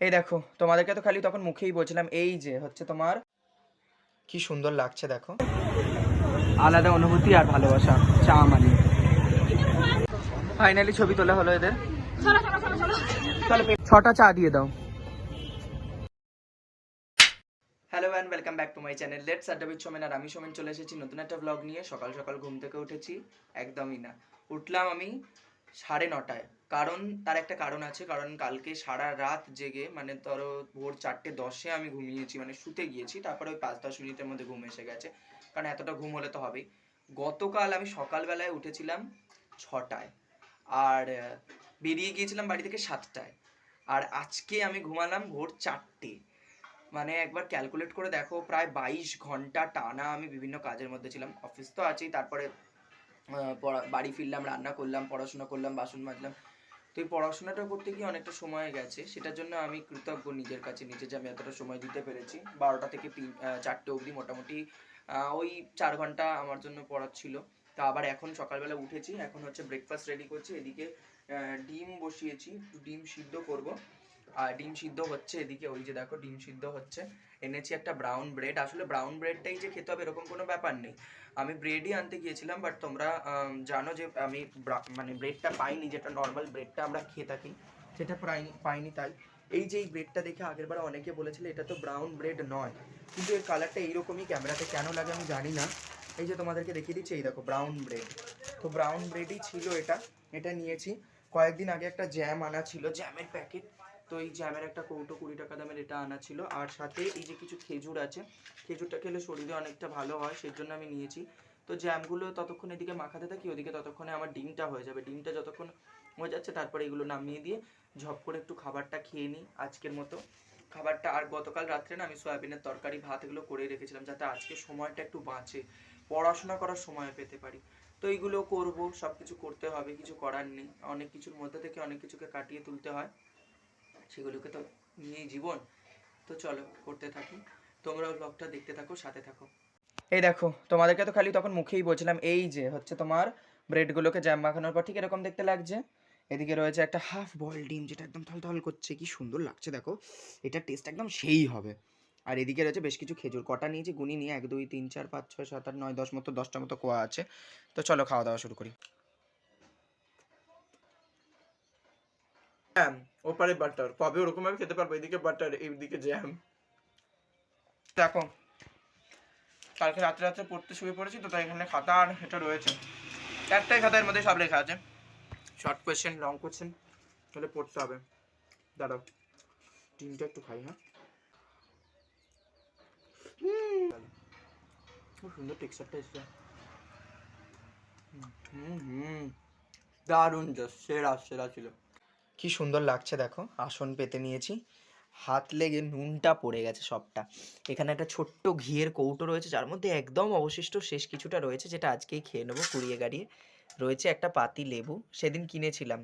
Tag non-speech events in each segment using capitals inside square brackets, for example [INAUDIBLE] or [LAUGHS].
এই দেখো তোমাদেরকে তো খালি তখন মুখেই বলছিলাম এই যে হচ্ছে তোমার কি সুন্দর লাগছে দেখো। আলাদা অনুভূতি আর ভালোবাসা চা মানে। ফাইনালি ছবি তোলা হলো এদের। ছটা চা দিয়ে দাও। Hello and welcome back to my channel let's আড্ডা বিথ সোমেন আর আমি সোমেন চলে এসেছি নতুন একটা ব্লগ নিয়ে। সকাল সকাল ঘুম থেকে উঠেছি একদমই না। উঠলাম আমি সাড়ে নটায়। কারণ, তার একটা কারণ আছে, কারণ কালকে সারা রাত জেগে মানে ধরো ভোর চারটে দশে আমি ঘুমিয়েছি মানে শুতে গিয়েছি, তারপরে ওই পাঁচ দশ মিনিটের মধ্যে ঘুম এসে গেছে। কারণ এতটা ঘুম হলে তো হবেই। গতকাল আমি সকালবেলায় উঠেছিলাম ছটায়, আর বেরিয়ে গিয়েছিলাম বাড়ি থেকে সাতটায়, আর আজকে আমি ঘুমালাম ভোর চারটে। মানে একবার ক্যালকুলেট করে দেখো, প্রায় বাইশ ঘণ্টা টানা আমি বিভিন্ন কাজের মধ্যে ছিলাম। অফিস তো আছেই, তারপরে বাড়ি ফিরলাম, রান্না করলাম, পড়াশোনা করলাম, বাসন মাজলাম তো এই পড়াশোনাটা করতে গিয়ে অনেকটা সময় গেছে, সেটার জন্য আমি কৃতজ্ঞ নিজের কাছে, নিজে যে আমি এতটা সময় দিতে পেরেছি। বারোটা থেকে তিন চারটে অবধি মোটামুটি ওই চার ঘণ্টা আমার জন্য পড়াচ্ছিল। তা আবার এখন সকালবেলা উঠেছি, এখন হচ্ছে ব্রেকফাস্ট রেডি করছি, এদিকে ডিম বসিয়েছি ডিম সিদ্ধ করব। আর ডিম সিদ্ধ হচ্ছে এদিকে, ওই যে দেখো ডিম সিদ্ধ হচ্ছে। এনেছি একটা ব্রাউন ব্রেড আসলে ব্রাউন ব্রেডটাই যে খেতে হবে এরকম কোনো ব্যাপার নেই। আমি ব্রেডই আনতে গিয়েছিলাম বাট তোমরা জানো যে আমি মানে ব্রেডটা পাইনি, যেটা নর্মাল ব্রেডটা আমরা খেয়ে থাকি, সেটা পাইনি পাইনি তাই। এই যে এই ব্রেডটা দেখে আগেরবার অনেকে বলেছিল, এটা তো ব্রাউন ব্রেড নয়। কিন্তু এর কালারটা এইরকমই ক্যামেরাতে কেন লাগে আমি জানি না। এই যে তোমাদেরকে দেখিয়ে দিচ্ছি, এই দেখো ব্রাউন ব্রেড তো ব্রাউন ব্রেডই ছিল এটা এটা নিয়েছি। কয়েকদিন আগে একটা জ্যাম আনা ছিল জ্যামের প্যাকেট তো এই জ্যামের একটা কৌটো কুড়ি টাকা দামের এটা আনা ছিল। আর সাথে এই যে কিছু খেজুর আছে, খেজুরটা খেলে শরীরে অনেকটা ভালো হয় সেই জন্য আমি নিয়েছি। তো জ্যামগুলো ততক্ষণ এদিকে মাখাতে থাকি, ওদিকে ততক্ষণে আমার ডিমটা হয়ে যাবে। ডিমটা যতক্ষণ হয়ে যাচ্ছে, তারপরে এগুলো নামিয়ে দিয়ে ঝপ করে একটু খাবারটা খেয়ে নিই আজকের মতো। খাবারটা আর গতকাল রাত্রে না আমি সয়াবিনের তরকারি ভাত এগুলো করে রেখেছিলাম, যাতে আজকে সময়টা একটু বাঁচে। পড়াশোনা করার সময় পেতে পারি। তো এইগুলো করব সব কিছু করতে হবে, কিছু করার নেই। অনেক কিছুর মধ্যে থেকে অনেক কিছুকে কাটিয়ে তুলতে হয়। সেগুলোকে তো নিয়েই জীবন। তো চলো, করতে থাকি। তোমরাও ব্লগটা দেখতে থাকো, সাথে থাকো। এই দেখো, তোমাদেরকে তো খালি তখন মুখেই বলছিলাম, এই যে হচ্ছে তোমার ব্রেডগুলোকে জ্যাম মাখানোর পর ঠিক এরকম দেখতে লাগছে। এদিকে রয়েছে একটা হাফ বয়েল ডিম, যেটা একদম থলথল করছে, কি সুন্দর লাগছে দেখো। এটার টেস্ট একদম সেই হবে। আর এদিকে রয়েছে বেশ কিছু খেজুর, কটা নিয়েছি গুনি নিয়ে, এক, দুই, তিন, চার, পাঁচ, ছয়, সাত, আট, নয়, দশ মতো, দশটা মতো কোয়া আছে। তো চলো খাওয়া দাওয়া শুরু করি। জ্যাম ওপারে বাটার কবে ওরকম ভাবে খেতে পারব? এদিকে বাটার এইদিকে জ্যাম দেখো, কালকে রাত্রে রাত্রে পড়তে শুয়ে পড়েছি তো, তাই এখানে খাতা আর এটা রয়েছে। একটাই খাতার মধ্যে সব লেখা আছে। শর্ট কোয়েশ্চেন লং কোয়েশ্চেন তাহলে পড়তে হবে। দাঁড়াও, ডিমটা একটু খাই হ্যাঁ। খুব সুন্দর টেক্সচারটা এসছে। হুম হুম দারুণ জাস্ট সেরা সেরা ছিল। কি সুন্দর লাগছে দেখো, আসন পেতে নিয়েছি। হাত লেগে নুনটা পড়ে গেছে সবটা। এখানে একটা ছোট্ট ঘিয়ের কৌটো রয়েছে, যার মধ্যে একদম অবশিষ্ট শেষ কিছুটা রয়েছে, যেটা আজকেই খেয়ে নেব কুড়িয়ে গাড়িয়ে। রয়েছে একটা পাতি লেবু, সেদিন কিনেছিলাম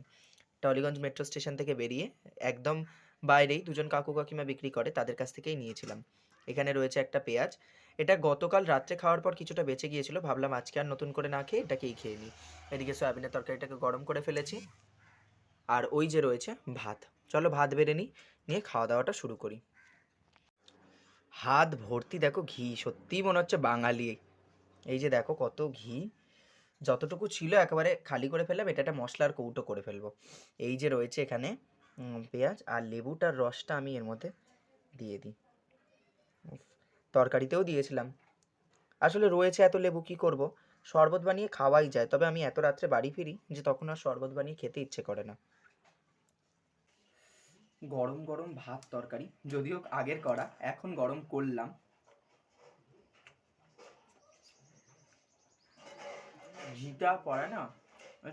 টলিগঞ্জ মেট্রো স্টেশন থেকে বেরিয়ে। একদম বাইরেই দুজন কাকু কাকিমা বিক্রি করে, তাদের কাছ থেকেই নিয়েছিলাম। এখানে রয়েছে একটা পেঁয়াজ। এটা গতকাল রাত্রে খাওয়ার পর কিছুটা বেঁচে গিয়েছিল, ভাবলাম আজকে আর নতুন করে না খেয়ে এটাকেই খেয়ে নিই। এদিকে সয়াবিনের তরকারিটাকে গরম করে ফেলেছি। আর ওই যে রয়েছে ভাত। চলো ভাত বেড়ে নিই, নিয়ে খাওয়া দাওয়াটা শুরু করি। হাত ভর্তি, দেখো ঘি, সত্যিই মনে হচ্ছে বাঙালি। এই যে দেখো কত ঘি। যতটুকু ছিল একেবারে খালি করে ফেললাম, এটা একটা মশলার কৌটো করে ফেলব। এই যে রয়েছে এখানে পেঁয়াজ আর লেবুটার রসটা আমি এর মধ্যে দিয়ে দিই। তরকারিতেও দিয়েছিলাম। আসলে রয়েছে এত লেবু কি করব? শরবত বানিয়ে খাওয়াই যায়। তবে আমি এত রাত্রে বাড়ি ফিরি যে তখন আর শরবত বানিয়ে খেতে ইচ্ছে করে না। গরম গরম ভাত তরকারি, যদিও আগের করা, এখন গরম করলাম। ঘিটা পড়ে না?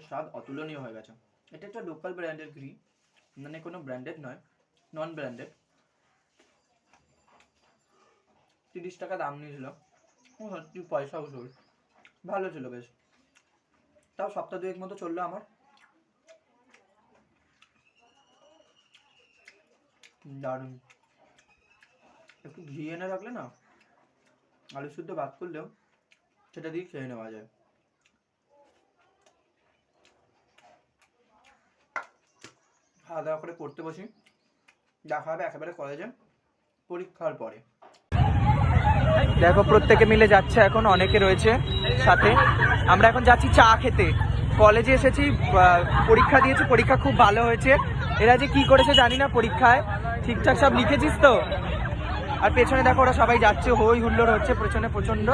স্বাদ অতুলনীয় হয়ে গেছে। এটা একটা লোকাল ব্র্যান্ডের ঘি। মানে কোনো ব্র্যান্ডেড নয় নন ব্র্যান্ডেড তিরিশ টাকা দাম নিয়েছিল। সত্যি পয়সা উসুল। ভালো ছিল বেশ। তাও সপ্তাহ দুয়েক মতো চলল আমার। দারুণ। একটু ঘি এনে রাখলে না, আলু শুদ্ধ ভাত করলেও সেটা দিয়ে খেয়ে নেওয়া যায়। খাওয়া দাওয়া করে পড়তে বসি। দেখা হবে একেবারে কলেজে, পরীক্ষার পরে। দেখো, প্রত্যেকে মিলে যাচ্ছে এখন, অনেকে রয়েছে সাথে। আমরা এখন যাচ্ছি চা খেতে। কলেজে এসেছি পরীক্ষা দিয়েছি, পরীক্ষা খুব ভালো হয়েছে। এরা যে কি করেছে জানি না পরীক্ষায়। ঠিকঠাক সব লিখেছিস তো? আর পেছনে দেখো, ওরা সবাই যাচ্ছে, হই হুল্লোড় হচ্ছে, পেছনে প্রচণ্ড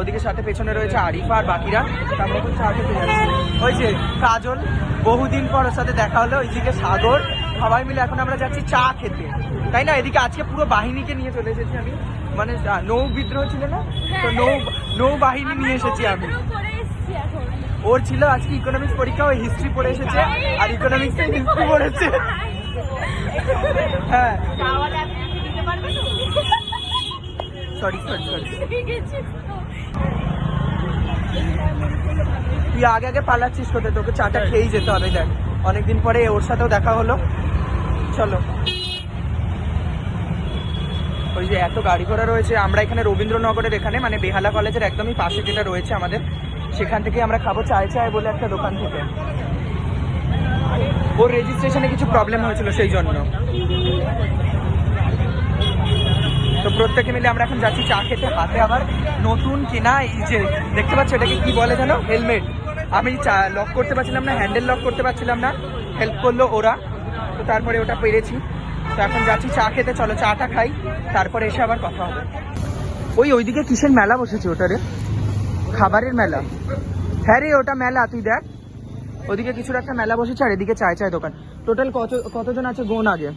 ওদিকে সাথে পেছনে রয়েছে আরিফা আর বাকিরা। এখন চা খেতে ওই যে কাজল, বহুদিন পর ওর সাথে দেখা হলো ওইদিকে সাগর। সবাই মিলে এখন আমরা যাচ্ছি চা খেতে। তাই না? এদিকে আজকে পুরো বাহিনীকে নিয়ে চলে এসেছি আমি। মানে নৌ বিদ্রোহ ছিল না? তো নৌ নৌ বাহিনী নিয়ে এসেছি আমি। ওর ছিল আজকে ইকোনমিক্স পরীক্ষা ওই হিস্ট্রি পড়ে এসেছে আর ইকোনমিক্স হিস্ট্রি পড়েছে। হ্যাঁ। সরি সরি সরি তুই আগে আগে পালাচ্ছিস কোথায়? তোকে চাটা খেয়েই যেতে হবে দেখ। অনেকদিন পরে ওর সাথেও দেখা হলো। চলো। ওই যে এত গাড়ি ঘোড়া রয়েছে, আমরা এখানে রবীন্দ্রনগরের এখানে মানে বেহালা কলেজের একদমই পাশে যেটা রয়েছে আমাদের, সেখান থেকে আমরা খাব চায় চায় বলে একটা দোকান থেকে। ওর রেজিস্ট্রেশনে কিছু প্রবলেম হয়েছিল সেই জন্য। তো প্রত্যেকে মিলে আমরা এখন যাচ্ছি চা খেতে। হাতে আবার নতুন কেনা এই যে, দেখতে পাচ্ছ এটাকে কি বলে জানো হেলমেট আমি চা লক করতে পারছিলাম না হ্যান্ডেল লক করতে পারছিলাম না। হেল্প করল ওরা। তো তারপরে ওটা পেরেছি। তো এখন যাচ্ছি চা খেতে। চলো চাটা খাই। তারপরে এসে আবার কথা হবে। ওই ওইদিকে কিসের মেলা বসেছে ওটা রে? খাবারের মেলা। হ্যাঁ রে ওটা মেলা তুই দেখ। ওদিকে কিছুর একটা মেলা বসেছে আর এদিকে চায় চায় দোকান। টোটাল কত কতজন আছে গোন আগে?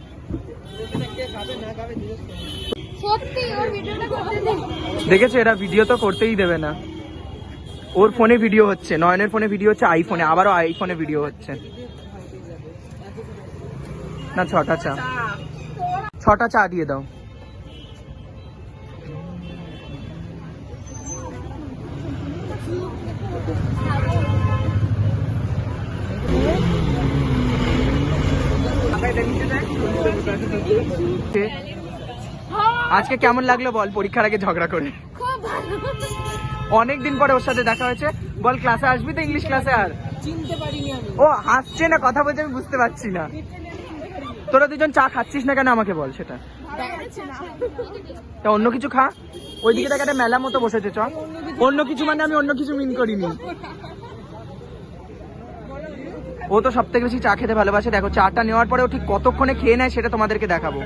দেখেছ এরা ভিডিও তো করতেই দেবে না। ওর ফোনে ভিডিও হচ্ছে নয়নের ফোনে ভিডিও হচ্ছে আইফোনে আবারও আইফোনে ভিডিও হচ্ছে। না ছটা চা। ছটা চা দিয়ে দাও। আজকে কেমন লাগল বল পরীক্ষার আগে ঝগড়া করে? খুব ভালো অনেক দিন পরে ওর সাথে দেখা হয়েছে। বল ক্লাসে আসবি তো ইংলিশ ক্লাসে আর? চিনতে পারিনি আমি। ও হাসছে না কথা বলছে আমি বুঝতে পারছি না। তোরা দুজন চা খাচ্ছিস না কেন আমাকে বল সেটা? তা অন্য কিছু খা। ওইদিকে দেখ একটা মেলা মতো বসেছে চ অন্য কিছু মানে আমি অন্য কিছু মিন করিনি। ও তো সব থেকে বেশি চা খেতে ভালোবাসে। দেখো, চাটা নেওয়ার পরে ও ঠিক কতক্ষণে খেয়ে নেয় সেটা তোমাদেরকে দেখাবো।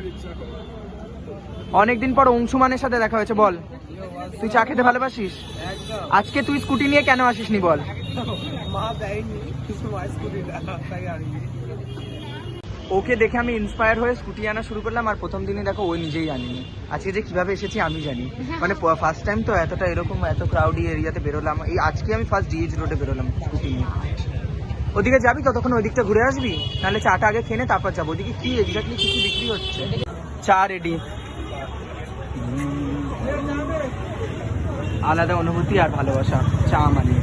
অনেকদিন পর অংশুমানের সাথে দেখা হয়েছে, বল। তুই চা খেতে ভালোবাসিস? আজকে তুই স্কুটি নিয়ে কেন আসিসনি, বল? ওকে দেখে আমি ইন্সপায়ার হয়ে স্কুটি আনা শুরু করলাম আর প্রথম দিনই দেখো ও নিজেই আনিনি আজকে যে কীভাবে এসেছি আমি জানি। [LAUGHS] মানে ফার্স্ট টাইম তো এতটা এরকম এত ক্রাউডি এরিয়াতে বেরোলাম। এই আজকে আমি ফার্স্ট ডিএইচ রোডে বেরোলাম স্কুটি নিয়ে। ওদিকে যাবি ততক্ষণ ওদিকটা ঘুরে আসবি? নাহলে চাটা আগে খেয়ে তারপর যাব। ওদিকে কি এক্স্যাক্টলি কিছু বিক্রি হচ্ছে? চা রেডি আলাদা অনুভূতি আর ভালোবাসা। চা মানে।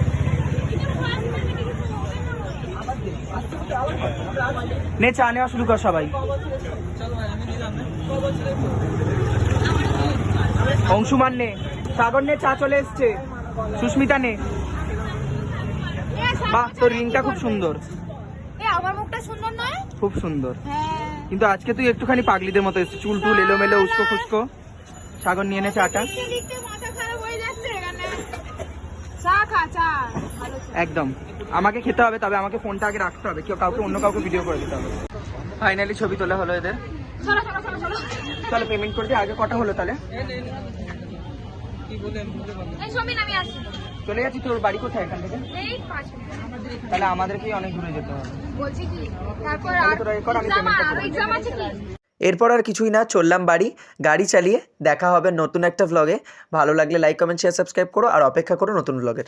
নে চা নেওয়া শুরু কর সবাই। অংশুমান নে। সাগর নে চা চলে এসছে। সুস্মিতা নে। বাহ তোর রিংটা খুব সুন্দর। আমার মুখটা সুন্দর নয়? খুব সুন্দর। হ্যাঁ। কিন্তু আজকে তুই একটুখানি পাগলিদের মতো এসছিস। চুল টুল এলোমেলো উস্কো খুস্কো সাগর নিয়ে নে চাটা। চা খা চা। একদম। আমাকে খেতে হবে তবে আমাকে ফোনটা আগে রাখতে হবে। কেউ কাউকে অন্য কাউকে ভিডিও করে দিতে হবে। ফাইনালি ছবি তোলা হলো এদের। চলো তাহলে পেমেন্ট করে দিয়ে আগে কটা হলো তাহলে? চলে যাচ্ছি তোর বাড়ি কোথায় এখান থেকে? তাহলে আমাদেরকেই অনেক দূরে যেতে হবে। বলছি কি তারপর আর এক্সাম আছে কি? এরপর আর কিছুই না, চললাম বাড়ি, গাড়ি চালিয়ে দেখা হবে নতুন একটা ভ্লগে ভালো লাগলে লাইক কমেন্ট শেয়ার সাবস্ক্রাইব করো আর অপেক্ষা করো নতুন ভ্লগের